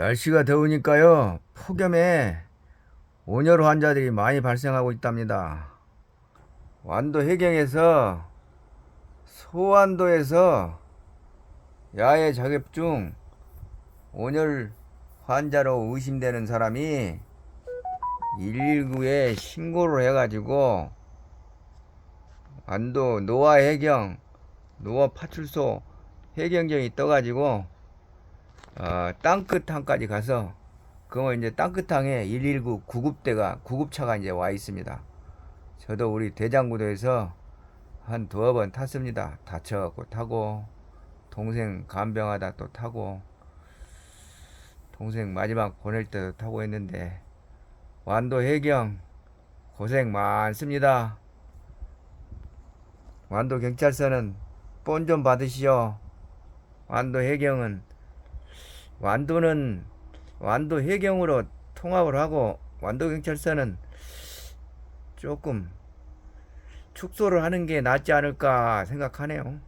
날씨가 더우니까요. 폭염에 온열 환자들이 많이 발생하고 있답니다. 완도 해경에서 소완도에서 야외 작업 중 온열 환자로 의심되는 사람이 119에 신고를 해가지고 완도 노아 해경 노아 파출소 해경정이 떠가지고 어, 땅끝항까지 가서 그거 이제 땅끝항에 119 구급대가 구급차가 이제 와 있습니다. 저도 우리 대장구도에서 한 두어 번 탔습니다. 다쳐갖고 타고 동생 간병하다 또 타고 동생 마지막 보낼 때도 타고 했는데 완도 해경 고생 많습니다. 완도 경찰서는 본 좀 받으시오. 완도 해경은 완도는 완도 해경으로 통합을 하고 완도 경찰서는 조금 축소를 하는 게 낫지 않을까 생각하네요.